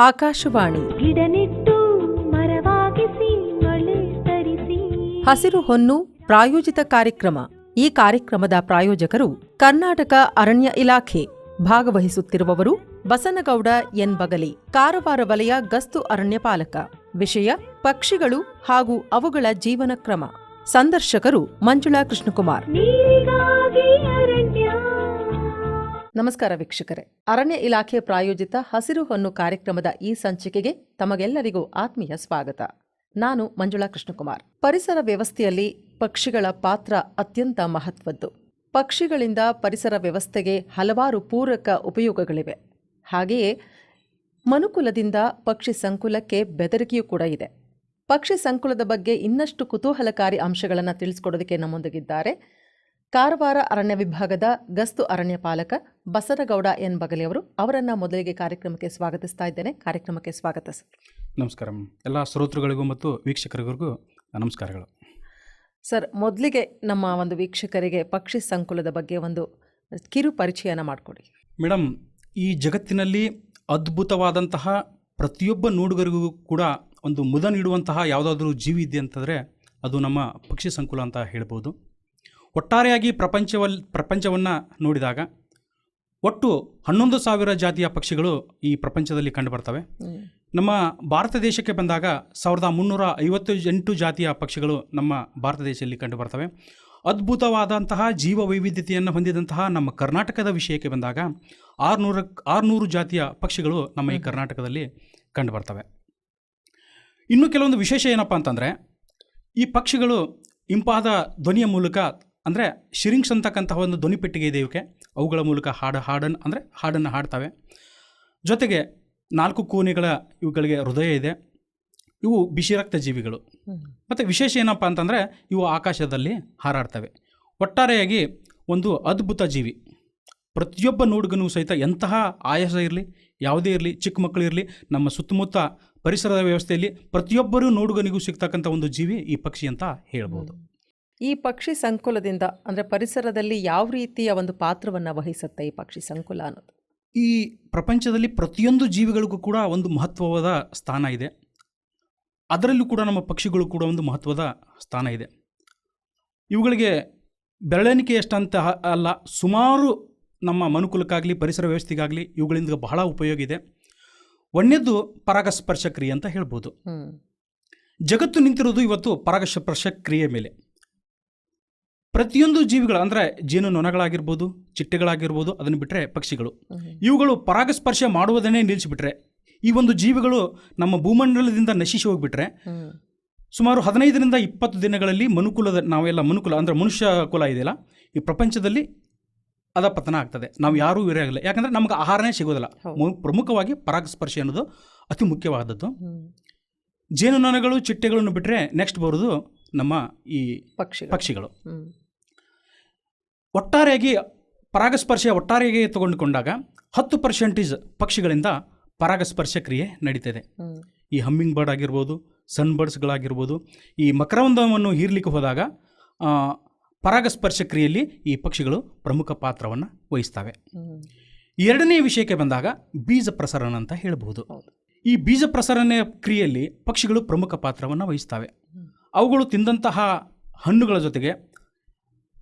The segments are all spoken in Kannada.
ಆಕಾಶವಾಣಿ. ಮರವಾಗಿಸಿ ಹಸಿರು ಹೊನ್ನು ಪ್ರಾಯೋಜಿತ ಕಾರ್ಯಕ್ರಮ. ಈ ಕಾರ್ಯಕ್ರಮದ ಪ್ರಾಯೋಜಕರು ಕರ್ನಾಟಕ ಅರಣ್ಯ ಇಲಾಖೆ. ಭಾಗವಹಿಸುತ್ತಿರುವವರು ಬಸನಗೌಡ ಎನ್ ಬಗಲಿ ಕಾರವಾರ ವಲಯ ಗಸ್ತು ಅರಣ್ಯ ಪಾಲಕ. ವಿಷಯ ಪಕ್ಷಿಗಳು ಹಾಗೂ ಅವುಗಳ ಜೀವನ ಕ್ರಮ. ಸಂದರ್ಶಕರು ಮಂಜುಳಾ ಕೃಷ್ಣಕುಮಾರ್. ನಮಸ್ಕಾರ ವೀಕ್ಷಕರೇ. ಅರಣ್ಯ ಇಲಾಖೆ ಪ್ರಾಯೋಜಿತ ಹಸಿರು ಹೊನ್ನು ಕಾರ್ಯಕ್ರಮದ ಈ ಸಂಚಿಕೆಗೆ ತಮಗೆಲ್ಲರಿಗೂ ಆತ್ಮೀಯ ಸ್ವಾಗತ. ನಾನು ಮಂಜುಳಾ ಕೃಷ್ಣಕುಮಾರ್. ಪರಿಸರ ವ್ಯವಸ್ಥೆಯಲ್ಲಿ ಪಕ್ಷಿಗಳ ಪಾತ್ರ ಅತ್ಯಂತ ಮಹತ್ವದ್ದು. ಪಕ್ಷಿಗಳಿಂದ ಪರಿಸರ ವ್ಯವಸ್ಥೆಗೆ ಹಲವಾರು ಪೂರಕ ಉಪಯೋಗಗಳಿವೆ. ಹಾಗೆಯೇ ಮನುಕುಲದಿಂದ ಪಕ್ಷಿ ಸಂಕುಲಕ್ಕೆ ಬೆದರಿಕೆಯೂ ಕೂಡ ಇದೆ. ಪಕ್ಷಿ ಸಂಕುಲದ ಬಗ್ಗೆ ಇನ್ನಷ್ಟು ಕುತೂಹಲಕಾರಿ ಅಂಶಗಳನ್ನು ತಿಳಿಸ್ಕೊಡೋದಕ್ಕೆ ನಮ್ಮೊಂದಿಗಿದ್ದಾರೆ ಕಾರವಾರ ಅರಣ್ಯ ವಿಭಾಗದ ಗಸ್ತು ಅರಣ್ಯ ಪಾಲಕ ಬಸರಗೌಡ ಎನ್ ಬಗಲಿ ಅವರು ಅವರನ್ನ ಮೊದಲಿಗೆ ಕಾರ್ಯಕ್ರಮಕ್ಕೆ ಸ್ವಾಗತಿಸ್ತಾ ಇದ್ದೇನೆ. ಕಾರ್ಯಕ್ರಮಕ್ಕೆ ಸ್ವಾಗತ ಸರ್. ನಮಸ್ಕಾರ ಎಲ್ಲ ಶ್ರೋತೃಗಳಿಗೂ ಮತ್ತು ವೀಕ್ಷಕರಿಗೂ ನಮಸ್ಕಾರಗಳು. ಸರ್ ಮೊದಲಿಗೆ ನಮ್ಮ ಒಂದು ವೀಕ್ಷಕರಿಗೆ ಪಕ್ಷಿ ಸಂಕುಲದ ಬಗ್ಗೆ ಒಂದು ಕಿರು ಪರಿಚಯನ ಮಾಡಿಕೊಡಿ. ಮೇಡಮ್ ಈ ಜಗತ್ತಿನಲ್ಲಿ ಅದ್ಭುತವಾದಂತಹ ಪ್ರತಿಯೊಬ್ಬ ನೋಡುಗರಿಗೂ ಕೂಡ ಒಂದು ಮುದ ನೀಡುವಂತಹ ಯಾವುದಾದ್ರೂ ಜೀವಿ ಇದೆ ಅಂತಂದರೆ ಅದು ನಮ್ಮ ಪಕ್ಷಿ ಸಂಕುಲ ಅಂತ ಹೇಳ್ಬೋದು. ಒಟ್ಟಾರೆಯಾಗಿ ಪ್ರಪಂಚವಲ್ ಪ್ರಪಂಚವನ್ನು ನೋಡಿದಾಗ ಒಟ್ಟು ಹನ್ನೊಂದು ಸಾವಿರ ಜಾತಿಯ ಪಕ್ಷಿಗಳು ಈ ಪ್ರಪಂಚದಲ್ಲಿ ಕಂಡುಬರ್ತವೆ. ನಮ್ಮ ಭಾರತ ದೇಶಕ್ಕೆ ಬಂದಾಗ ಸಾವಿರದ ಮುನ್ನೂರ ಐವತ್ತು ಎಂಟು ಜಾತಿಯ ಪಕ್ಷಿಗಳು ನಮ್ಮ ಭಾರತ ದೇಶದಲ್ಲಿ ಕಂಡುಬರ್ತವೆ. ಅದ್ಭುತವಾದಂತಹ ಜೀವ ವೈವಿಧ್ಯತೆಯನ್ನು ಹೊಂದಿದಂತಹ ನಮ್ಮ ಕರ್ನಾಟಕದ ವಿಷಯಕ್ಕೆ ಬಂದಾಗ ಆರುನೂರ ಆರುನೂರು ಜಾತಿಯ ಪಕ್ಷಿಗಳು ನಮ್ಮ ಈ ಕರ್ನಾಟಕದಲ್ಲಿ ಕಂಡುಬರ್ತವೆ. ಇನ್ನು ಕೆಲವೊಂದು ವಿಶೇಷ ಏನಪ್ಪ ಅಂತಂದರೆ ಈ ಪಕ್ಷಿಗಳು ಇಂಪಾದ ಧ್ವನಿಯ ಮೂಲಕ ಅಂದರೆ ಶಿರಿಂಗ್ಸ್ ಅಂತಕ್ಕಂತಹ ಒಂದು ಧ್ವನಿ ಪೆಟ್ಟಿಗೆ ಇದೆ ಇವಕ್ಕೆ. ಅವುಗಳ ಮೂಲಕ ಹಾಡು ಹಾಡನ್ನು ಅಂದರೆ ಹಾಡನ್ನು ಹಾಡ್ತವೆ. ಜೊತೆಗೆ ನಾಲ್ಕು ಕೋಣೆಗಳ ಇವುಗಳಿಗೆ ಹೃದಯ ಇದೆ. ಇವು ಬಿಸಿರಕ್ತ ಜೀವಿಗಳು. ಮತ್ತು ವಿಶೇಷ ಏನಪ್ಪ ಅಂತಂದರೆ ಇವು ಆಕಾಶದಲ್ಲಿ ಹಾರಾಡ್ತವೆ. ಒಟ್ಟಾರೆಯಾಗಿ ಒಂದು ಅದ್ಭುತ ಜೀವಿ. ಪ್ರತಿಯೊಬ್ಬ ನೋಡುಗನೂ ಸಹಿತ ಎಂತಹ ಆಯಾಸ ಇರಲಿ, ಯಾವುದೇ ಇರಲಿ, ಚಿಕ್ಕ ಮಕ್ಕಳು ಇರಲಿ, ನಮ್ಮ ಸುತ್ತಮುತ್ತ ಪರಿಸರದ ವ್ಯವಸ್ಥೆಯಲ್ಲಿ ಪ್ರತಿಯೊಬ್ಬರೂ ನೋಡುಗನಿಗೂ ಸಿಗ್ತಕ್ಕಂಥ ಒಂದು ಜೀವಿ ಈ ಪಕ್ಷಿ ಅಂತ ಹೇಳ್ಬೋದು. ಈ ಪಕ್ಷಿ ಸಂಕುಲದಿಂದ ಅಂದರೆ ಪರಿಸರದಲ್ಲಿ ಯಾವ ರೀತಿಯ ಒಂದು ಪಾತ್ರವನ್ನು ವಹಿಸುತ್ತೆ ಈ ಪಕ್ಷಿ ಸಂಕುಲ ಅನ್ನೋದು? ಈ ಪ್ರಪಂಚದಲ್ಲಿ ಪ್ರತಿಯೊಂದು ಜೀವಿಗಳಿಗೂ ಕೂಡ ಒಂದು ಮಹತ್ವವಾದ ಸ್ಥಾನ ಇದೆ. ಅದರಲ್ಲೂ ಕೂಡ ನಮ್ಮ ಪಕ್ಷಿಗಳು ಕೂಡ ಒಂದು ಮಹತ್ವದ ಸ್ಥಾನ ಇದೆ. ಇವುಗಳಿಗೆ ಬೆರಳೆಣಿಕೆ ಎಷ್ಟಂತ ಅಲ್ಲ ಸುಮಾರು ನಮ್ಮ ಮನುಕುಲಕ್ಕಾಗಲಿ ಪರಿಸರ ವ್ಯವಸ್ಥೆಗಾಗಲಿ ಇವುಗಳಿಂದ ಬಹಳ ಉಪಯೋಗ ಇದೆ. ಒಂದನೇದು ಪರಾಗಸ್ಪರ್ಶ ಕ್ರಿಯೆ ಅಂತ ಹೇಳ್ಬೋದು. ಜಗತ್ತು ನಿಂತಿರೋದು ಇವತ್ತು ಪರಾಗಸ್ಪರ್ಶ ಕ್ರಿಯೆ ಮೇಲೆ. ಪ್ರತಿಯೊಂದು ಜೀವಿಗಳು ಅಂದರೆ ಜೇನು ನೊಣಗಳಾಗಿರ್ಬೋದು ಚಿಟ್ಟೆಗಳಾಗಿರ್ಬೋದು ಅದನ್ನು ಬಿಟ್ಟರೆ ಪಕ್ಷಿಗಳು. ಇವುಗಳು ಪರಾಗಸ್ಪರ್ಶ ಮಾಡುವುದನ್ನೇ ನಿಲ್ಲಿಸಿಬಿಟ್ರೆ ಈ ಒಂದು ಜೀವಿಗಳು ನಮ್ಮ ಭೂಮಂಡಲದಿಂದ ನಶಿಸಿ ಹೋಗ್ಬಿಟ್ರೆ ಸುಮಾರು ಹದಿನೈದರಿಂದ ಇಪ್ಪತ್ತು ದಿನಗಳಲ್ಲಿ ಮನುಕುಲದ ನಾವೆಲ್ಲ ಮನುಕುಲ ಅಂದರೆ ಮನುಷ್ಯ ಕುಲ ಇದೆಯಲ್ಲ ಈ ಪ್ರಪಂಚದಲ್ಲಿ ಅದ ಪತನ ಆಗ್ತದೆ. ನಾವು ಯಾರೂ ಇರೋಲ್ಲ ಯಾಕಂದರೆ ನಮ್ಗೆ ಆಹಾರನೇ ಸಿಗೋದಿಲ್ಲ. ಪ್ರಮುಖವಾಗಿ ಪರಾಗಸ್ಪರ್ಶ ಅನ್ನೋದು ಅತಿ ಮುಖ್ಯವಾದದ್ದು. ಜೇನುನೊಣಗಳು ಚಿಟ್ಟೆಗಳನ್ನು ಬಿಟ್ಟರೆ ನೆಕ್ಸ್ಟ್ ಬರೋದು ನಮ್ಮ ಈ ಪಕ್ಷಿ ಪಕ್ಷಿಗಳು. ಒಟ್ಟಾರೆಯಾಗಿ ಪರಾಗಸ್ಪರ್ಶ ಒಟ್ಟಾರೆಯಾಗಿ ತಗೊಂಡುಕೊಂಡಾಗ ಹತ್ತು ಪರ್ಸೆಂಟೇಜ್ ಪಕ್ಷಿಗಳಿಂದ ಪರಾಗಸ್ಪರ್ಶ ಕ್ರಿಯೆ ನಡೀತದೆ. ಈ ಹಮ್ಮಿಂಗ್ ಬರ್ಡ್ ಆಗಿರ್ಬೋದು ಸನ್ ಬರ್ಡ್ಸ್ಗಳಾಗಿರ್ಬೋದು ಈ ಮಕರಂದವನ್ನು ಹೀರ್ಲಿಕ್ಕೆ ಹೋದಾಗ ಪರಾಗಸ್ಪರ್ಶ ಕ್ರಿಯೆಯಲ್ಲಿ ಈ ಪಕ್ಷಿಗಳು ಪ್ರಮುಖ ಪಾತ್ರವನ್ನು ವಹಿಸ್ತವೆ. ಎರಡನೇ ವಿಷಯಕ್ಕೆ ಬಂದಾಗ ಬೀಜ ಪ್ರಸರಣ ಅಂತ ಹೇಳಬಹುದು ಈ ಬೀಜ ಪ್ರಸರಣ ಕ್ರಿಯೆಯಲ್ಲಿ ಪಕ್ಷಿಗಳು ಪ್ರಮುಖ ಪಾತ್ರವನ್ನು ವಹಿಸ್ತವೆ. ಅವುಗಳು ತಿಂದಂತಹ ಹಣ್ಣುಗಳ ಜೊತೆಗೆ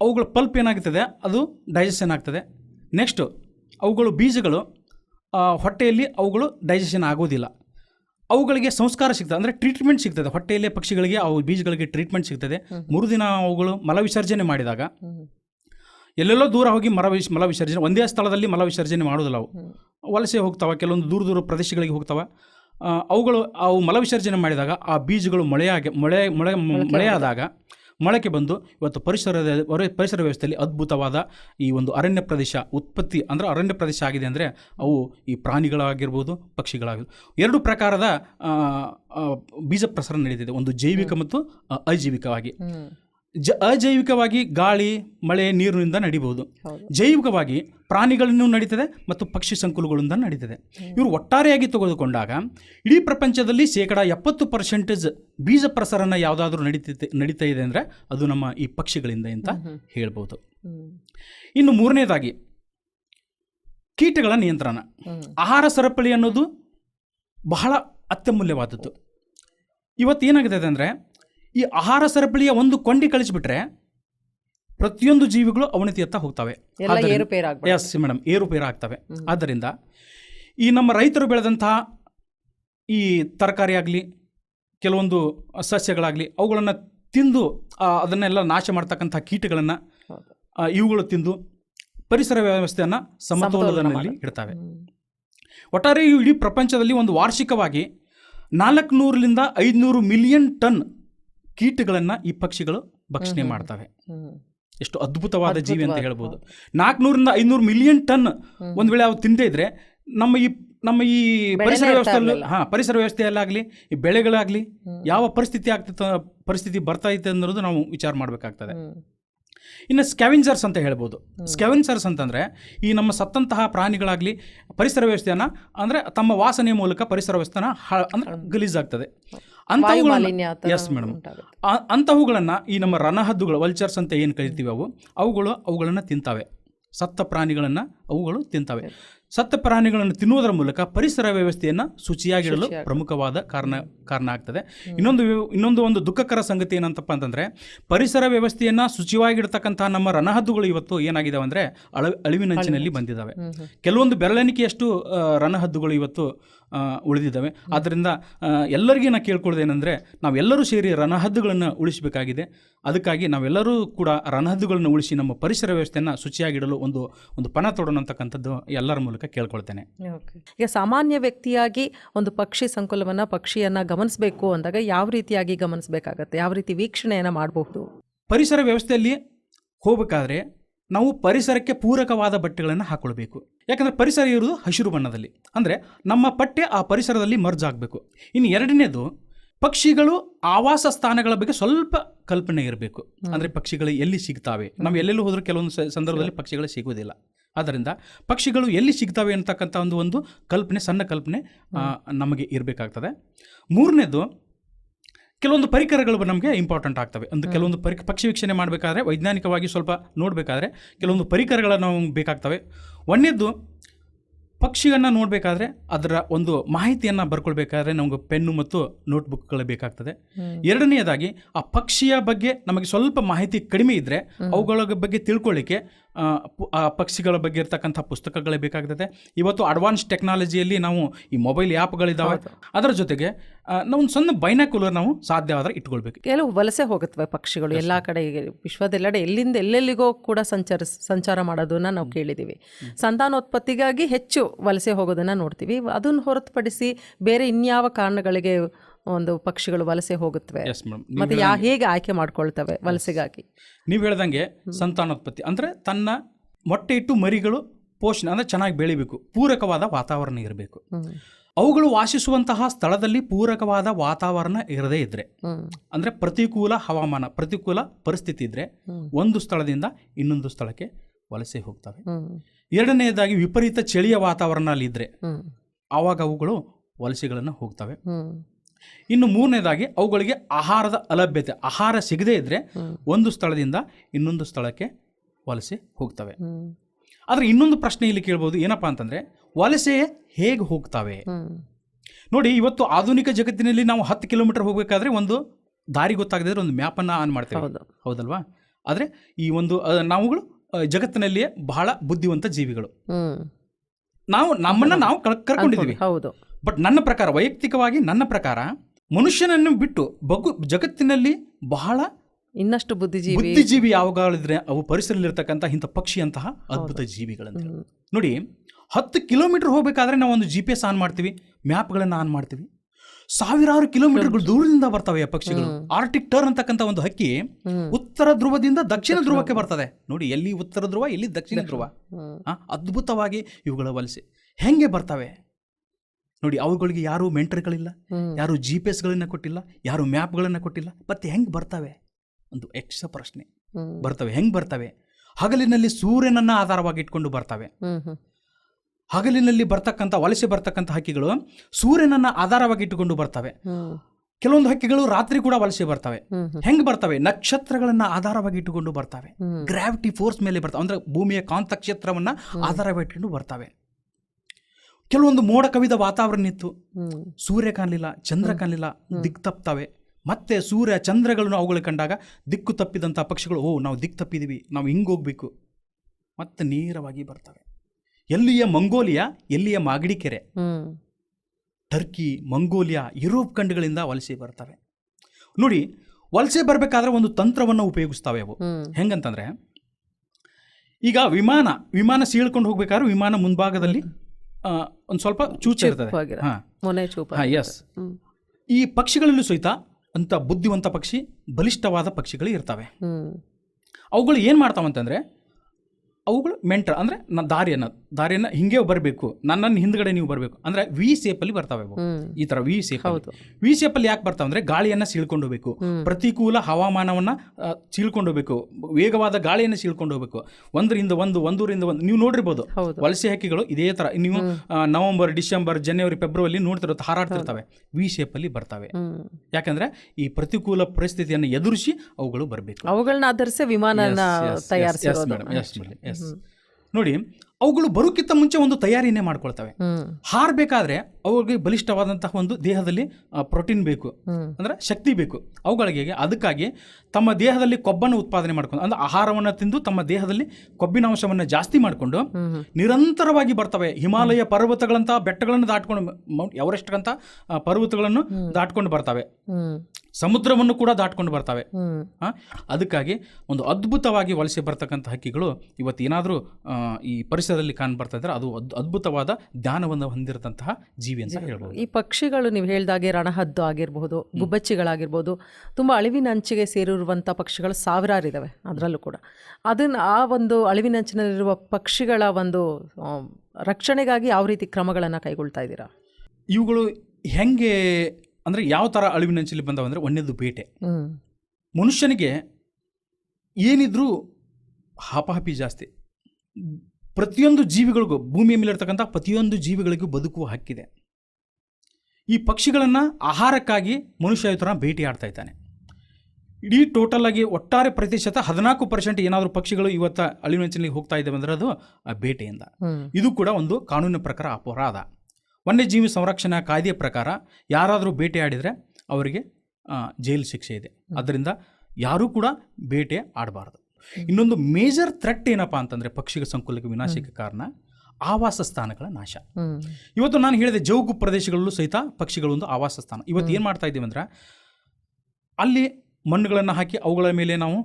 ಅವುಗಳ ಪಲ್ಪ್ ಏನಾಗ್ತದೆ? ಅದು ಡೈಜೆಷನ್ ಆಗ್ತದೆ. ನೆಕ್ಸ್ಟು ಅವುಗಳು ಬೀಜಗಳು ಹೊಟ್ಟೆಯಲ್ಲಿ ಅವುಗಳು ಡೈಜೆಷನ್ ಆಗೋದಿಲ್ಲ. ಅವುಗಳಿಗೆ ಸಂಸ್ಕಾರ ಸಿಗ್ತದೆ. ಅಂದರೆ ಟ್ರೀಟ್ಮೆಂಟ್ ಸಿಗ್ತದೆ. ಹೊಟ್ಟೆಯಲ್ಲೇ ಪಕ್ಷಿಗಳಿಗೆ ಅವು ಬೀಜಗಳಿಗೆ ಟ್ರೀಟ್ಮೆಂಟ್ ಸಿಗ್ತದೆ. ಮೂರು ದಿನ ಅವುಗಳು ಮಲ ವಿಸರ್ಜನೆ ಮಾಡಿದಾಗ ಎಲ್ಲೆಲ್ಲೋ ದೂರ ಹೋಗಿ ಮರ ವಿಸ್ ಮಲ ವಿಸರ್ಜನೆ ಒಂದೇ ಸ್ಥಳದಲ್ಲಿ ಮಲ ವಿಸರ್ಜನೆ ಮಾಡೋದಿಲ್ಲ ಅವು. ವಲಸೆ ಹೋಗ್ತಾವೆ ಕೆಲವೊಂದು ದೂರ ದೂರ ಪ್ರದೇಶಗಳಿಗೆ ಹೋಗ್ತಾವೆ. ಅವುಗಳು ಅವು ಮಲ ವಿಸರ್ಜನೆ ಮಾಡಿದಾಗ ಆ ಬೀಜಗಳು ಮೊಳೆಯಾಗಿ ಮೊಳೆ ಮಳೆ ಮೊಳೆಯಾದಾಗ ಮೊಳಕೆ ಬಂದು ಇವತ್ತು ಪರಿಸರದ ಪರಿಸರ ವ್ಯವಸ್ಥೆಯಲ್ಲಿ ಅದ್ಭುತವಾದ ಈ ಒಂದು ಅರಣ್ಯ ಪ್ರದೇಶ ಉತ್ಪತ್ತಿ ಅಂದರೆ ಅರಣ್ಯ ಪ್ರದೇಶ ಆಗಿದೆ ಅಂದರೆ ಅವು ಈ ಪ್ರಾಣಿಗಳಾಗಿರ್ಬೋದು ಪಕ್ಷಿಗಳಾಗಿರ್ಬೋದು ಎರಡು ಪ್ರಕಾರದ ಬೀಜ ಪ್ರಸರಣ ನಡೀತಿದೆ. ಒಂದು ಜೈವಿಕ ಮತ್ತು ಅಜೈವಿಕವಾಗಿ. ಜ ಅಜೈವಿಕವಾಗಿ ಗಾಳಿ ಮಳೆ ನೀರಿನಿಂದ ನಡಿಬಹುದು. ಹೌದು. ಜೈವಿಕವಾಗಿ ಪ್ರಾಣಿಗಳನ್ನು ನಡೀತದೆ ಮತ್ತು ಪಕ್ಷಿ ಸಂಕುಲಗಳಿಂದ ನಡೀತದೆ. ಇವರು ಒಟ್ಟಾರೆಯಾಗಿ ತೆಗೆದುಕೊಂಡಾಗ ಇಡೀ ಪ್ರಪಂಚದಲ್ಲಿ ಶೇಕಡ ಎಪ್ಪತ್ತು ಪರ್ಸೆಂಟೇಜ್ ಬೀಜ ಪ್ರಸರಣ ಯಾವುದಾದ್ರೂ ನಡೀತೈತೆ ನಡೀತಾ ಇದೆ ಅಂದರೆ ಅದು ನಮ್ಮ ಈ ಪಕ್ಷಿಗಳಿಂದ ಅಂತ. ಹೇಳ್ಬೋದು ಇನ್ನು ಮೂರನೇದಾಗಿ ಕೀಟಗಳ ನಿಯಂತ್ರಣ. ಆಹಾರ ಸರಪಳಿ ಅನ್ನೋದು ಬಹಳ ಅತ್ಯಮೂಲ್ಯವಾದದ್ದು. ಇವತ್ತು ಏನಾಗಿದೆ ಅಂದರೆ ಈ ಆಹಾರ ಸರಪಳಿಯ ಒಂದು ಕೊಂಡಿ ಕಳಿಸಿಬಿಟ್ರೆ ಪ್ರತಿಯೊಂದು ಜೀವಿಗಳು ಅವನತಿಯತ್ತ ಹೋಗ್ತವೆ. ಎಸ್ ಮೇಡಮ್ ಏರುಪೇರು ಆಗ್ತವೆ. ಆದ್ದರಿಂದ ಈ ನಮ್ಮ ರೈತರು ಬೆಳೆದಂತಹ ಈ ತರಕಾರಿ ಆಗಲಿ ಕೆಲವೊಂದು ಸಸ್ಯಗಳಾಗಲಿ ಅವುಗಳನ್ನು ತಿಂದು ಅದನ್ನೆಲ್ಲ ನಾಶ ಮಾಡ್ತಕ್ಕಂಥ ಕೀಟಗಳನ್ನು ಇವುಗಳು ತಿಂದು ಪರಿಸರ ವ್ಯವಸ್ಥೆಯನ್ನು ಸಮತೋಲನದಲ್ಲಿ. ಇಡ್ತವೆ. ಒಟ್ಟಾರೆ ಇಡೀ ಪ್ರಪಂಚದಲ್ಲಿ ಒಂದು ವಾರ್ಷಿಕವಾಗಿ ನಾಲ್ಕುನೂರರಿಂದ ಐದುನೂರು ಮಿಲಿಯನ್ ಟನ್ ಕೀಟಗಳನ್ನು ಈ ಪಕ್ಷಿಗಳು ಭಕ್ಷಣೆ. ಮಾಡ್ತವೆ ಎಷ್ಟು ಅದ್ಭುತವಾದ ಜೀವಿ ಅಂತ ಹೇಳ್ಬೋದು. ನಾಲ್ಕುನೂರಿಂದ ಐನೂರು ಮಿಲಿಯನ್ ಟನ್ ಒಂದ್ ವೇಳೆ ಅವು ತಿಂದೇ ಇದ್ರೆ ನಮ್ಮ ಈ ನಮ್ಮ ಈ ಪರಿಸರ ವ್ಯವಸ್ಥೆಯಲ್ಲಿ. ಹಾಂ ಪರಿಸರ ವ್ಯವಸ್ಥೆಯಲ್ಲಾಗಲಿ ಈ ಬೆಳೆಗಳಾಗಲಿ ಯಾವ ಪರಿಸ್ಥಿತಿ ಆಗ್ತಿತ್ತು ಪರಿಸ್ಥಿತಿ ಬರ್ತಾ ಐತೆ ಅನ್ನೋದು ನಾವು ವಿಚಾರ ಮಾಡಬೇಕಾಗ್ತದೆ. ಇನ್ನು ಸ್ಕ್ಯಾವೆಂಜರ್ಸ್ ಅಂತ ಹೇಳ್ಬೋದು. ಸ್ಕ್ಯಾವೆಂಜರ್ಸ್ ಅಂತಂದರೆ ಈ ನಮ್ಮ ಸತ್ತಂತಹ ಪ್ರಾಣಿಗಳಾಗಲಿ ಪರಿಸರ ವ್ಯವಸ್ಥೆಯನ್ನು ಅಂದರೆ ತಮ್ಮ ವಾಸನೆ ಮೂಲಕ ಪರಿಸರ ವ್ಯವಸ್ಥೆನ ಹ ಅಂದರೆ ಗಲೀಜಾಗ್ತದೆ. ಆಗ್ತದೆ ಎಸ್ ಮೇಡಮ್. ಅಂಥವುಗಳನ್ನು ಈ ನಮ್ಮ ರಣಹದ್ದುಗಳು ವಲ್ಚರ್ಸ್ ಅಂತ ಏನು ಕರಿತೀವಿ ಅವು? ಅವುಗಳು ಅವುಗಳನ್ನು ತಿಂತಾವೆ. ಸತ್ತ ಪ್ರಾಣಿಗಳನ್ನು ಅವುಗಳು ತಿಂತಾವೆ. ಸತ್ತ ಪ್ರಾಣಿಗಳನ್ನು ತಿನ್ನುವುದರ ಮೂಲಕ ಪರಿಸರ ವ್ಯವಸ್ಥೆಯನ್ನು ಶುಚಿಯಾಗಿಡಲು ಪ್ರಮುಖವಾದ ಕಾರಣ ಕಾರಣ ಆಗ್ತದೆ ಇನ್ನೊಂದು ಇನ್ನೊಂದು ಒಂದು ದುಃಖಕರ ಸಂಗತಿ ಏನಂತಪ್ಪ ಅಂತಂದರೆ ಪರಿಸರ ವ್ಯವಸ್ಥೆಯನ್ನು ಶುಚಿವಾಗಿಡ್ತಕ್ಕಂತಹ ನಮ್ಮ ರಣಹದ್ದುಗಳು ಇವತ್ತು ಏನಾಗಿದ್ದಾವೆ ಅಂದರೆ ಅಳ ಅಳಿವಿನಂಚಿನಲ್ಲಿ ಬಂದಿದ್ದಾವೆ. ಕೆಲವೊಂದು ಬೆರಳೆಣಿಕೆಯಷ್ಟು ರಣಹದ್ದುಗಳು ಇವತ್ತು ಉಳಿದಿದ್ದಾವೆ. ಆದ್ದರಿಂದ ಎಲ್ಲರಿಗೆ ನಾನು ಕೇಳ್ಕೊಳ್ಳೋದೇನೆಂದರೆ ನಾವೆಲ್ಲರೂ ಸೇರಿ ರಣಹದ್ದುಗಳನ್ನು ಉಳಿಸಬೇಕಾಗಿದೆ. ಅದಕ್ಕಾಗಿ ನಾವೆಲ್ಲರೂ ಕೂಡ ರಣಹದ್ದುಗಳನ್ನು ಉಳಿಸಿ ನಮ್ಮ ಪರಿಸರ ವ್ಯವಸ್ಥೆಯನ್ನು ಶುಚಿಯಾಗಿಡಲು ಒಂದು ಒಂದು ಪಣ ತೊಡೋಣ ಅಂತಕ್ಕಂಥದ್ದು ಎಲ್ಲರ ಮೂಲಕ ಕೇಳ್ಕೊಳ್ತೇನೆ. ಈಗ ಸಾಮಾನ್ಯ ವ್ಯಕ್ತಿಯಾಗಿ ಒಂದು ಪಕ್ಷಿ ಸಂಕುಲವನ್ನು ಪಕ್ಷಿಯನ್ನು ಗಮನಿಸಬೇಕು ಅಂದಾಗ ಯಾವ ರೀತಿಯಾಗಿ ಗಮನಿಸಬೇಕಾಗತ್ತೆ? ಯಾವ ರೀತಿ ವೀಕ್ಷಣೆಯನ್ನು ಮಾಡಬಹುದು? ಪರಿಸರ ವ್ಯವಸ್ಥೆಯಲ್ಲಿ ಹೋಗಬೇಕಾದ್ರೆ ನಾವು ಪರಿಸರಕ್ಕೆ ಪೂರಕವಾದ ಬಟ್ಟೆಗಳನ್ನು ಹಾಕೊಳ್ಬೇಕು. ಯಾಕಂದರೆ ಪರಿಸರ ಇರುವುದು ಹಸಿರು ಬಣ್ಣದಲ್ಲಿ. ಅಂದರೆ ನಮ್ಮ ಪಠ್ಯ ಆ ಪರಿಸರದಲ್ಲಿ ಮರ್ಜ್ ಆಗಬೇಕು. ಇನ್ನು ಎರಡನೇದು ಪಕ್ಷಿಗಳು ಆವಾಸ ಸ್ಥಾನಗಳ ಬಗ್ಗೆ ಸ್ವಲ್ಪ ಕಲ್ಪನೆ ಇರಬೇಕು. ಅಂದರೆ ಪಕ್ಷಿಗಳು ಎಲ್ಲಿ ಸಿಗ್ತಾವೆ? ನಾವು ಎಲ್ಲೆಲ್ಲೂ ಹೋದರೂ ಕೆಲವೊಂದು ಸಂದರ್ಭದಲ್ಲಿ ಪಕ್ಷಿಗಳು ಸಿಗುವುದಿಲ್ಲ. ಆದ್ದರಿಂದ ಪಕ್ಷಿಗಳು ಎಲ್ಲಿ ಸಿಗ್ತಾವೆ ಅಂತಕ್ಕಂಥ ಒಂದು ಒಂದು ಕಲ್ಪನೆ ಸಣ್ಣ ಕಲ್ಪನೆ ನಮಗೆ ಇರಬೇಕಾಗ್ತದೆ. ಮೂರನೇದು ಕೆಲವೊಂದು ಪರಿಕರಗಳು ನಮಗೆ ಇಂಪಾರ್ಟೆಂಟ್ ಆಗ್ತವೆ. ಒಂದು ಕೆಲವೊಂದು ಪರಿ ಪಕ್ಷಿ ವೀಕ್ಷಣೆ ಮಾಡಬೇಕಾದ್ರೆ ವೈಜ್ಞಾನಿಕವಾಗಿ ಸ್ವಲ್ಪ ನೋಡಬೇಕಾದ್ರೆ ಕೆಲವೊಂದು ಪರಿಕರಗಳು ನಮಗೆ ಬೇಕಾಗ್ತವೆ. ಒಂದನೇದ್ದು ಪಕ್ಷಿಯನ್ನು ನೋಡಬೇಕಾದ್ರೆ ಅದರ ಒಂದು ಮಾಹಿತಿಯನ್ನು ಬರ್ಕೊಳ್ಬೇಕಾದ್ರೆ ನಮಗೆ ಪೆನ್ನು ಮತ್ತು ನೋಟ್ಬುಕ್ಗಳು ಬೇಕಾಗ್ತದೆ. ಎರಡನೆಯದಾಗಿ ಆ ಪಕ್ಷಿಯ ಬಗ್ಗೆ ನಮಗೆ ಸ್ವಲ್ಪ ಮಾಹಿತಿ ಕಡಿಮೆ ಇದ್ದರೆ ಅವುಗಳ ಬಗ್ಗೆ ತಿಳ್ಕೊಳ್ಳಿಕ್ಕೆ ಪಕ್ಷಿಗಳ ಬಗ್ಗೆ ಇರ್ತಕ್ಕಂಥ ಪುಸ್ತಕಗಳೇ ಬೇಕಾಗ್ತದೆ. ಇವತ್ತು ಅಡ್ವಾನ್ಸ್ ಟೆಕ್ನಾಲಜಿಯಲ್ಲಿ ನಾವು ಈ ಮೊಬೈಲ್ ಆ್ಯಪ್ಗಳಿದ್ದಾವೆ ಅದರ ಜೊತೆಗೆ ನಾವು ಒಂದು ಸಣ್ಣ ಬೈನಾಕುಲರ್ ನಾವು ಸಾಧ್ಯವಾದರೆ ಇಟ್ಕೊಳ್ಬೇಕು. ಕೆಲವು ವಲಸೆ ಹೋಗುತ್ತವೆ ಪಕ್ಷಿಗಳು. ಎಲ್ಲ ಕಡೆ ವಿಶ್ವದೆಲ್ಲೆಡೆ ಎಲ್ಲಿಂದ ಎಲ್ಲೆಲ್ಲಿಗೋ ಕೂಡ ಸಂಚಾರ ಸಂಚಾರ ಮಾಡೋದನ್ನ ನಾವು ಕೇಳಿದ್ದೀವಿ ಸಂತಾನೋತ್ಪತ್ತಿಗಾಗಿ ಹೆಚ್ಚು ವಲಸೆ ಹೋಗೋದನ್ನ ನೋಡ್ತೀವಿ. ಅದನ್ನು ಹೊರತುಪಡಿಸಿ ಬೇರೆ ಇನ್ಯಾವ ಕಾರಣಗಳಿಗೆ ಒಂದು ಪಕ್ಷಿಗಳು ವಲಸೆ ಹೋಗುತ್ತವೆ. ಮತ್ತೆ ಯಾ ಹೇಗೆ ಆಯ್ಕೆ ಮಾಡ್ಕೊಳ್ತವೆ ವಲಸೆಗಾಗಿ? ನೀವು ಹೇಳ್ದಂಗೆ ಸಂತಾನೋತ್ಪತ್ತಿ. ಅಂದರೆ ತನ್ನ ಮೊಟ್ಟೆ ಇಟ್ಟು ಮರಿಗಳು ಪೋಷಣೆ ಅಂದರೆ ಚೆನ್ನಾಗಿ ಬೆಳಿಬೇಕು. ಪೂರಕವಾದ ವಾತಾವರಣ ಇರಬೇಕು. ಅವುಗಳು ವಾಸಿಸುವಂತಹ ಸ್ಥಳದಲ್ಲಿ ಪೂರಕವಾದ ವಾತಾವರಣ ಇರದೇ ಇದ್ದರೆ ಅಂದ್ರೆ ಪ್ರತಿಕೂಲ ಹವಾಮಾನ ಪ್ರತಿಕೂಲ ಪರಿಸ್ಥಿತಿ ಇದ್ದರೆ ಒಂದು ಸ್ಥಳದಿಂದ ಇನ್ನೊಂದು ಸ್ಥಳಕ್ಕೆ ವಲಸೆ ಹೋಗ್ತವೆ. ಎರಡನೆಯದಾಗಿ ವಿಪರೀತ ಚಳಿಯ ವಾತಾವರಣ ಅಲ್ಲಿ ಇದ್ರೆ ಅವಾಗ ಆವಾಗ ಅವುಗಳು ವಲಸೆಗಳನ್ನು ಹೋಗ್ತವೆ. ಇನ್ನು ಮೂರನೇದಾಗಿ ಅವುಗಳಿಗೆ ಆಹಾರದ ಅಲಭ್ಯತೆ ಆಹಾರ ಸಿಗದೇ ಇದ್ದರೆ ಒಂದು ಸ್ಥಳದಿಂದ ಇನ್ನೊಂದು ಸ್ಥಳಕ್ಕೆ ವಲಸೆ ಹೋಗ್ತವೆ. ಆದರೆ ಇನ್ನೊಂದು ಪ್ರಶ್ನೆ ಇಲ್ಲಿ ಕೇಳ್ಬೋದು ಏನಪ್ಪ ಅಂತಂದರೆ ವಲಸೆ ಹೇಗೆ ಹೋಗ್ತವೆ? ನೋಡಿ ಇವತ್ತು ಆಧುನಿಕ ಜಗತ್ತಿನಲ್ಲಿ ನಾವು ಹತ್ತು ಕಿಲೋಮೀಟರ್ ಹೋಗಬೇಕಾದ್ರೆ ಒಂದು ದಾರಿ ಗೊತ್ತಾಗದಿದ್ರೆ ಒಂದು ಮ್ಯಾಪನ್ನು ಆನ್ ಮಾಡ್ತೇವೆ. ಹೌದು. ಹೌದಲ್ವಾ? ಆದರೆ ಈ ಒಂದು ನಾವುಗಳು ಜಗತ್ತಿನಲ್ಲಿಯೇ ಬಹಳ ಬುದ್ಧಿವಂತ ಜೀವಿಗಳು. ನಾವು ನಮ್ಮನ್ನ ನಾವು ಕರ್ಕೊಂಡಿದ್ದೀವಿ. ಹೌದು. ಬಟ್ ನನ್ನ ಪ್ರಕಾರ ವೈಯಕ್ತಿಕವಾಗಿ ನನ್ನ ಪ್ರಕಾರ ಮನುಷ್ಯನನ್ನು ಬಿಟ್ಟು ಬಗು ಜಗತ್ತಿನಲ್ಲಿ ಬಹಳ ಇನ್ನಷ್ಟು ಬುದ್ಧಿಜೀವಿ ಬುದ್ಧಿಜೀವಿ ಯಾವಾಗಲಿದ್ರೆ ಅವು ಪರಿಸರದಲ್ಲಿರ್ತಕ್ಕಂಥ ಇಂಥ ಪಕ್ಷಿಯಂತಹ ಅದ್ಭುತ ಜೀವಿಗಳಂತ. ನೋಡಿ ಹತ್ತು ಕಿಲೋಮೀಟರ್ ಹೋಗಬೇಕಾದ್ರೆ ನಾವು ಒಂದು ಜಿ ಪಿ ಎಸ್ ಆನ್ ಮಾಡ್ತೀವಿ ಮ್ಯಾಪ್ಗಳನ್ನು ಆನ್ ಮಾಡ್ತೀವಿ. ಸಾವಿರಾರು ಕಿಲೋಮೀಟರ್ಗಳು ದೂರದಿಂದ ಬರ್ತವೆ ಆ ಪಕ್ಷಿಗಳು. ಆರ್ಟಿಕ್ ಟರ್ ಅಂತಕ್ಕಂಥ ಒಂದು ಹಕ್ಕಿ ಉತ್ತರ ಧ್ರುವದಿಂದ ದಕ್ಷಿಣ ಧ್ರುವಕ್ಕೆ ಬರ್ತದೆ. ನೋಡಿ ಎಲ್ಲಿ ಉತ್ತರ ಧ್ರುವ ಎಲ್ಲಿ ದಕ್ಷಿಣ ಧ್ರುವ. ಅದ್ಭುತವಾಗಿ ಇವುಗಳ ವಲಸೆ. ಹೆಂಗೆ ಬರ್ತವೆ? ನೋಡಿ ಅವುಗಳಿಗೆ ಯಾರು ಮೆಂಟರ್ಗಳಿಲ್ಲ. ಯಾರು ಜಿ ಪಿ ಎಸ್ಗಳನ್ನ ಕೊಟ್ಟಿಲ್ಲ ಯಾರು ಮ್ಯಾಪ್ಗಳನ್ನು ಕೊಟ್ಟಿಲ್ಲ ಮತ್ತೆ ಹೆಂಗೆ ಬರ್ತವೆ? ಒಂದು ಯಕ್ಷ ಪ್ರಶ್ನೆ. ಬರ್ತವೆ ಹೆಂಗೆ ಬರ್ತವೆ? ಹಗಲಿನಲ್ಲಿ ಸೂರ್ಯನನ್ನ ಆಧಾರವಾಗಿ ಇಟ್ಕೊಂಡು ಬರ್ತವೆ. ಹಗಲಿನಲ್ಲಿ ಬರ್ತಕ್ಕಂಥ ವಲಸೆ ಬರ್ತಕ್ಕಂಥ ಹಕ್ಕಿಗಳು ಸೂರ್ಯನನ್ನ ಆಧಾರವಾಗಿ ಇಟ್ಟುಕೊಂಡು ಬರ್ತವೆ. ಕೆಲವೊಂದು ಹಕ್ಕಿಗಳು ರಾತ್ರಿ ಕೂಡ ವಲಸೆ ಬರ್ತವೆ. ಹೆಂಗ್ ಬರ್ತವೆ? ನಕ್ಷತ್ರಗಳನ್ನ ಆಧಾರವಾಗಿ ಇಟ್ಟುಕೊಂಡು ಬರ್ತವೆ. ಗ್ರಾವಿಟಿ ಫೋರ್ಸ್ ಮೇಲೆ ಬರ್ತವೆ. ಅಂದ್ರೆ ಭೂಮಿಯ ಕಾಂತ ಕ್ಷೇತ್ರವನ್ನ ಆಧಾರವಾಗಿ ಇಟ್ಕೊಂಡು ಬರ್ತವೆ. ಕೆಲವೊಂದು ಮೋಡ ಕವಿದ ವಾತಾವರಣ ಇತ್ತು. ಸೂರ್ಯ ಕಾಣಲಿಲ್ಲ ಚಂದ್ರ ಕಾಣಲಿಲ್ಲ ದಿಕ್ಕು ತಪ್ತಾವೆ. ಮತ್ತೆ ಸೂರ್ಯ ಚಂದ್ರಗಳನ್ನು ಅವುಗಳು ಕಂಡಾಗ ದಿಕ್ಕು ತಪ್ಪಿದಂಥ ಪಕ್ಷಿಗಳು ಓ ನಾವು ದಿಕ್ಕು ತಪ್ಪಿದೀವಿ ನಾವು ಹಿಂಗೆ ಹೋಗ್ಬೇಕು. ಮತ್ತೆ ನೇರವಾಗಿ ಬರ್ತವೆ. ಎಲ್ಲಿಯ ಮಂಗೋಲಿಯಾ ಎಲ್ಲಿಯ ಮಾಗಡಿ ಕೆರೆ? ಟರ್ಕಿ ಮಂಗೋಲಿಯಾ ಯುರೋಪ್ ಖಂಡಗಳಿಂದ ವಲಸೆ ಬರ್ತವೆ. ನೋಡಿ ವಲಸೆ ಬರಬೇಕಾದ್ರೆ ಒಂದು ತಂತ್ರವನ್ನು ಉಪಯೋಗಿಸ್ತಾವೆ ಅವು. ಹೆಂಗಂತಂದ್ರೆ ಈಗ ವಿಮಾನ ವಿಮಾನ ಸೀಳ್ಕೊಂಡು ಹೋಗ್ಬೇಕಾದ್ರೆ ವಿಮಾನ ಮುಂಭಾಗದಲ್ಲಿ ಒಂದು ಸ್ವಲ್ಪ ಚೂಚೆ ಇರ್ತದೆ. ಚಿಕ್ಕವಾಗಿರೋ. ಹಾ. ಮೊನೆ ಚೂಪ ಎಸ್ ಈ ಪಕ್ಷಿಗಳಲ್ಲೂ ಸಹಿತ ಅಂತ ಬುದ್ಧಿವಂತ ಪಕ್ಷಿ ಬಲಿಷ್ಠವಾದ ಪಕ್ಷಿಗಳು ಇರ್ತವೆ. ಅವುಗಳು ಏನು ಮಾಡ್ತಾವಂತಂದರೆ ಅವುಗಳು ಮೆಂಟರ್ ಅಂದರೆ ನ ದಾರಿಯನ್ನು ದಾರಿಯನ್ನು ಹಿಂಗೆ ಬರಬೇಕು. ನನ್ನನ್ನು ಹಿಂದ್ಗಡೆ ನೀವು ಬರಬೇಕು. ಅಂದ್ರೆ ವಿ ಸೇಪಲ್ಲಿ ಅಲ್ಲಿ ಅವು ಈ ತರ ವಿ ಸೇಪ್ ವಿ ಸೇಪಲ್ಲಿ ಯಾಕೆ ಬರ್ತಾವ ಅಂದ್ರೆ ಗಾಳಿಯನ್ನ ಸೀಳ್ಕೊಂಡು ಹೋಗ್ಬೇಕು. ಹ್ಮ್. ಪ್ರತಿಕೂಲ ಹವಾಮಾನವನ್ನ ಸೀಳ್ಕೊಂಡು ಹೋಗ್ಬೇಕು. ವೇಗವಾದ ಗಾಳಿಯನ್ನ ಸೀಳ್ಕೊಂಡು ಹೋಗ್ಬೇಕು. ಒಂದರಿಂದ ಒಂದು ಒಂದೂರಿಂದ ಒಂದು ನೀವು ನೋಡಿರ್ಬೋದು. ವಲಸೆ ಹಕ್ಕಿಗಳು ಇದೇ ತರ. ನೀವು ಆ, ನವೆಂಬರ್ ಡಿಸೆಂಬರ್ ಜನವರಿ ಫೆಬ್ರವರಿ ನೋಡ್ತಿರೋ ಹಾರಾಡ್ತಿರ್ತವೆ. ವಿ ಅಲ್ಲಿ ಬರ್ತಾವೆ. ಯಾಕಂದ್ರೆ ಈ ಪ್ರತಿಕೂಲ ಪರಿಸ್ಥಿತಿಯನ್ನು ಎದುರಿಸಿ ಅವುಗಳು ಬರಬೇಕು. ಅವುಗಳನ್ನ ಆಧರಿಸಿ ವಿಮಾನನ ತಯಾರಿಸಿರೋದು. ನೋಡಿ ಅವುಗಳು ಬರೋಕ್ಕಿಂತ ಮುಂಚೆ ಒಂದು ತಯಾರಿನೇ ಮಾಡ್ಕೊಳ್ತವೆ. ಹಾರಬೇಕಾದ್ರೆ ಅವುಗಳಿಗೆ ಬಲಿಷ್ಠವಾದಂತಹ ಒಂದು ದೇಹದಲ್ಲಿ ಪ್ರೋಟೀನ್ ಬೇಕು. ಅಂದ್ರೆ ಶಕ್ತಿ ಬೇಕು. ಅವುಗಳಿಗೆ ಅದಕ್ಕಾಗಿ ತಮ್ಮ ದೇಹದಲ್ಲಿ ಕೊಬ್ಬನ್ನು ಉತ್ಪಾದನೆ ಮಾಡ್ಕೊಂಡು ಅಂದ್ರೆ ಆಹಾರವನ್ನು ತಿಂದು ತಮ್ಮ ದೇಹದಲ್ಲಿ ಕೊಬ್ಬಿನ ಅಂಶವನ್ನು ಜಾಸ್ತಿ ಮಾಡಿಕೊಂಡು ನಿರಂತರವಾಗಿ ಬರ್ತವೆ. ಹಿಮಾಲಯ ಪರ್ವತಗಳಂತಹ ಬೆಟ್ಟಗಳನ್ನು ದಾಟ್ಕೊಂಡು ಮೌಂಟ್ ಎವರೆಸ್ಟ್ಗಂತ ಪರ್ವತಗಳನ್ನು ದಾಟ್ಕೊಂಡು ಬರ್ತವೆ. ಸಮುದ್ರವನ್ನು ಕೂಡ ದಾಟ್ಕೊಂಡು ಬರ್ತವೆ. ಅದಕ್ಕಾಗಿ ಒಂದು ಅದ್ಭುತವಾಗಿ ವಲಸೆ ಬರ್ತಕ್ಕಂಥ ಹಕ್ಕಿಗಳು ಇವತ್ತು ಏನಾದರೂ ಈ ಪರಿಸರದಲ್ಲಿ ಕಾಣ್ಬರ್ತಾ ಇದ್ರೆ ಅದು ಅದ್ಭುತವಾದ ಜ್ಞಾನವನ್ನು ಹೊಂದಿರತಂತಹ ಜೀವಿ ಅಂತ ಹೇಳ್ಬೋದು. ಈ ಪಕ್ಷಿಗಳು ನೀವು ಹೇಳಿದಾಗೆ ರಣಹದ್ದು ಆಗಿರಬಹುದು ಗುಬ್ಬಚ್ಚಿಗಳಾಗಿರ್ಬೋದು ತುಂಬ ಅಳಿವಿನಂಚಿಗೆ ಸೇರಿರುವಂಥ ಪಕ್ಷಿಗಳು ಸಾವಿರಾರು ಇದ್ದಾವೆ ಅದರಲ್ಲೂ ಕೂಡ. ಅದನ್ನು ಆ ಒಂದು ಅಳಿವಿನಂಚಿನಲ್ಲಿರುವ ಪಕ್ಷಿಗಳ ಒಂದು ರಕ್ಷಣೆಗಾಗಿ ಯಾವ ರೀತಿ ಕ್ರಮಗಳನ್ನು ಕೈಗೊಳ್ತಾ ಇದ್ದೀರಾ? ಇವುಗಳು ಹೆಂಗೆ ಅಂದರೆ ಯಾವ ಥರ ಅಳಿವಿನಂಚಲ್ಲಿ ಬಂದವಂದರೆ ಒಂದೇದು ಬೇಟೆ ಮನುಷ್ಯನಿಗೆ ಏನಿದ್ರೂ ಹಾಪಹಾಪಿ ಜಾಸ್ತಿ. ಪ್ರತಿಯೊಂದು ಜೀವಿಗಳಿಗೂ ಭೂಮಿಯ ಮೇಲಿರ್ತಕ್ಕಂಥ ಪ್ರತಿಯೊಂದು ಜೀವಿಗಳಿಗೂ ಬದುಕುವ ಹಕ್ಕಿದೆ. ಈ ಪಕ್ಷಿಗಳನ್ನು ಆಹಾರಕ್ಕಾಗಿ ಮನುಷ್ಯ ಈ ಥರ ಭೇಟಿ ಆಡ್ತಾ ಇದ್ದಾನೆ. ಇಡೀ ಟೋಟಲ್ ಆಗಿ ಒಟ್ಟಾರೆ ಪ್ರತಿಶತ ಹದಿನಾಲ್ಕು ಪರ್ಸೆಂಟ್ ಏನಾದರೂ ಪಕ್ಷಿಗಳು ಇವತ್ತು ಅಳಿವಿನಂಚಿನಲ್ಲಿ ಹೋಗ್ತಾ ಇದ್ದಾವೆ ಅಂದರೆ ಅದು ಆ ಬೇಟೆಯಿಂದ. ಇದು ಕೂಡ ಒಂದು ಕಾನೂನಿನ ಪ್ರಕಾರ ಅಪರಾಧ. ವನ್ಯಜೀವಿ ಸಂರಕ್ಷಣಾ ಕಾಯ್ದೆಯ ಪ್ರಕಾರ ಯಾರಾದರೂ ಬೇಟೆಯಾಡಿದರೆ ಅವರಿಗೆ ಜೈಲು ಶಿಕ್ಷೆ ಇದೆ. ಅದರಿಂದ ಯಾರೂ ಕೂಡ ಬೇಟೆ ಆಡಬಾರ್ದು. ಇನ್ನೊಂದು ಮೇಜರ್ ಥ್ರೆಟ್ ಏನಪ್ಪ ಅಂತಂದರೆ ಪಕ್ಷಿಗಳ ಸಂಕುಲಕ್ಕೆ ವಿನಾಶಕ್ಕೆ ಕಾರಣ ಆವಾಸ ಸ್ಥಾನಗಳ ನಾಶ. ಇವತ್ತು ನಾನು ಹೇಳಿದೆ ಜೌಗು ಪ್ರದೇಶಗಳಲ್ಲೂ ಸಹಿತ ಪಕ್ಷಿಗಳು ಒಂದು ಆವಾಸ ಸ್ಥಾನ. ಇವತ್ತು ಏನು ಮಾಡ್ತಾ ಇದ್ದೀವಿ ಅಂದ್ರೆ ಅಲ್ಲಿ ಮಣ್ಣುಗಳನ್ನು ಹಾಕಿ ಅವುಗಳ ಮೇಲೆ ನಾವು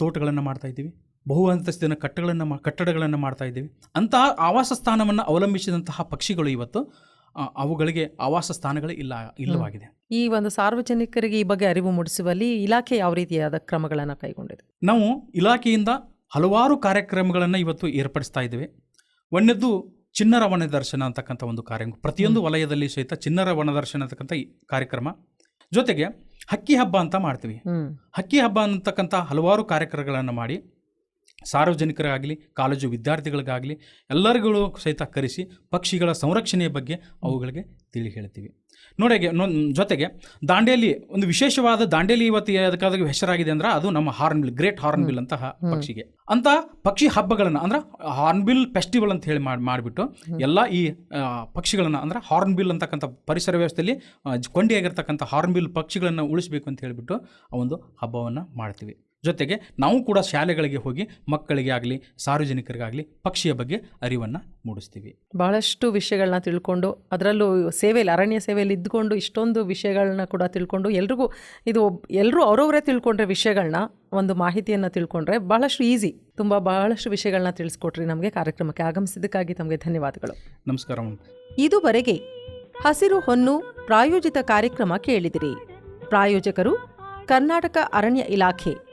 ತೋಟಗಳನ್ನು ಮಾಡ್ತಾ ಇದ್ದೀವಿ. ಬಹು ಅಂತಸ್ತಿನ ಕಟ್ಟಗಳನ್ನು ಮಾ ಕಟ್ಟಡಗಳನ್ನು ಮಾಡ್ತಾ ಇದ್ದೀವಿ. ಅಂತಹ ಆವಾಸ ಸ್ಥಾನವನ್ನು ಅವಲಂಬಿಸಿದಂತಹ ಪಕ್ಷಿಗಳು ಇವತ್ತು ಅವುಗಳಿಗೆ ಆವಾಸ ಸ್ಥಾನಗಳೇ ಇಲ್ಲ ಇಲ್ಲವಾಗಿದೆ. ಈ ಒಂದು ಸಾರ್ವಜನಿಕರಿಗೆ ಈ ಬಗ್ಗೆ ಅರಿವು ಮೂಡಿಸುವಲ್ಲಿ ಇಲಾಖೆ ಯಾವ ರೀತಿಯಾದ ಕ್ರಮಗಳನ್ನು ಕೈಗೊಂಡಿದೆ? ನಾವು ಇಲಾಖೆಯಿಂದ ಹಲವಾರು ಕಾರ್ಯಕ್ರಮಗಳನ್ನು ಇವತ್ತು ಏರ್ಪಡಿಸ್ತಾ ಇದ್ದೇವೆ. ಒಂದೆದ್ದು ಚಿನ್ನರ ವನದರ್ಶನ ಅಂತಕ್ಕಂಥ ಒಂದು ಕಾರ್ಯಕ್ರಮ ಪ್ರತಿಯೊಂದು ವಲಯದಲ್ಲಿ ಸಹಿತ ಚಿನ್ನರ ವನದರ್ಶನ ಅಂತಕ್ಕಂಥ ಈ ಕಾರ್ಯಕ್ರಮ. ಜೊತೆಗೆ ಹಕ್ಕಿ ಹಬ್ಬ ಅಂತ ಮಾಡ್ತೀವಿ. ಹಕ್ಕಿ ಹಬ್ಬ ಅಂತಕ್ಕಂಥ ಹಲವಾರು ಕಾರ್ಯಕ್ರಮಗಳನ್ನು ಮಾಡಿ ಸಾರ್ವಜನಿಕರಾಗಲಿ ಕಾಲೇಜು ವಿದ್ಯಾರ್ಥಿಗಳಿಗಾಗಲಿ ಎಲ್ಲರಿಗೂ ಸಹಿತ ಕರೆಸಿ ಪಕ್ಷಿಗಳ ಸಂರಕ್ಷಣೆಯ ಬಗ್ಗೆ ಅವುಗಳಿಗೆ ತಿಳಿ ಹೇಳ್ತೀವಿ. ನೋಡಿಗೆ ನೊ ಜೊತೆಗೆ ದಾಂಡೇಲಿ ಒಂದು ವಿಶೇಷವಾದ ದಾಂಡೇಲಿ ಇವತ್ತು ಅದಕ್ಕಾದ ಹೆಸರಾಗಿದೆ ಅಂದ್ರೆ ಅದು ನಮ್ಮ ಹಾರ್ನ್ಬಿಲ್ ಗ್ರೇಟ್ ಹಾರ್ನ್ಬಿಲ್ ಅಂತ ಪಕ್ಷಿಗೆ. ಅಂತ ಪಕ್ಷಿ ಹಬ್ಬಗಳನ್ನು ಅಂದ್ರೆ ಹಾರ್ನ್ಬಿಲ್ ಫೆಸ್ಟಿವಲ್ ಅಂತ ಹೇಳಿ ಮಾಡಿ ಮಾಡಿಬಿಟ್ಟು ಎಲ್ಲ ಈ ಪಕ್ಷಿಗಳನ್ನು ಅಂದ್ರೆ ಹಾರ್ನ್ಬಿಲ್ ಅಂತಕ್ಕಂಥ ಪರಿಸರ ವ್ಯವಸ್ಥೆಯಲ್ಲಿ ಆ, ಹಾರ್ನ್ ಕೊಂಡಿಯಾಗಿರ್ತಕ್ಕಂಥ ಹಾರ್ನ್ಬಿಲ್ ಪಕ್ಷಿಗಳನ್ನು ಉಳಿಸಬೇಕು ಅಂತ ಹೇಳಿಬಿಟ್ಟು ಆ ಒಂದು ಹಬ್ಬವನ್ನು ಮಾಡ್ತೀವಿ. ಜೊತೆಗೆ ನಾವು ಕೂಡ ಶಾಲೆಗಳಿಗೆ ಹೋಗಿ ಮಕ್ಕಳಿಗೆ ಆಗಲಿ ಸಾರ್ವಜನಿಕರಿಗಾಗಲಿ ಪಕ್ಷಿಯ ಬಗ್ಗೆ ಅರಿವನ್ನು ಮೂಡಿಸ್ತೀವಿ. ಬಹಳಷ್ಟು ವಿಷಯಗಳನ್ನ ತಿಳ್ಕೊಂಡು ಅದರಲ್ಲೂ ಸೇವೆಯಲ್ಲಿ ಅರಣ್ಯ ಸೇವೆಯಲ್ಲಿ ಇದ್ಕೊಂಡು ಇಷ್ಟೊಂದು ವಿಷಯಗಳನ್ನ ಕೂಡ ತಿಳ್ಕೊಂಡು ಎಲ್ರಿಗೂ ಇದು ಎಲ್ಲರೂ ಅವರವರೇ ತಿಳ್ಕೊಂಡ್ರೆ ವಿಷಯಗಳನ್ನ ಒಂದು ಮಾಹಿತಿಯನ್ನು ತಿಳ್ಕೊಂಡ್ರೆ ಬಹಳಷ್ಟು ಈಸಿ. ತುಂಬ ಬಹಳಷ್ಟು ವಿಷಯಗಳನ್ನ ತಿಳಿಸ್ಕೊಟ್ರಿ ನಮಗೆ. ಕಾರ್ಯಕ್ರಮಕ್ಕೆ ಆಗಮಿಸಿದ್ದಕ್ಕಾಗಿ ತಮಗೆ ಧನ್ಯವಾದಗಳು. ನಮಸ್ಕಾರ ಇದುವರೆಗೆ ಹಸಿರು ಹೊನ್ನು ಪ್ರಾಯೋಜಿತ ಕಾರ್ಯಕ್ರಮ ಕೇಳಿದಿರಿ. ಪ್ರಾಯೋಜಕರು ಕರ್ನಾಟಕ ಅರಣ್ಯ ಇಲಾಖೆ.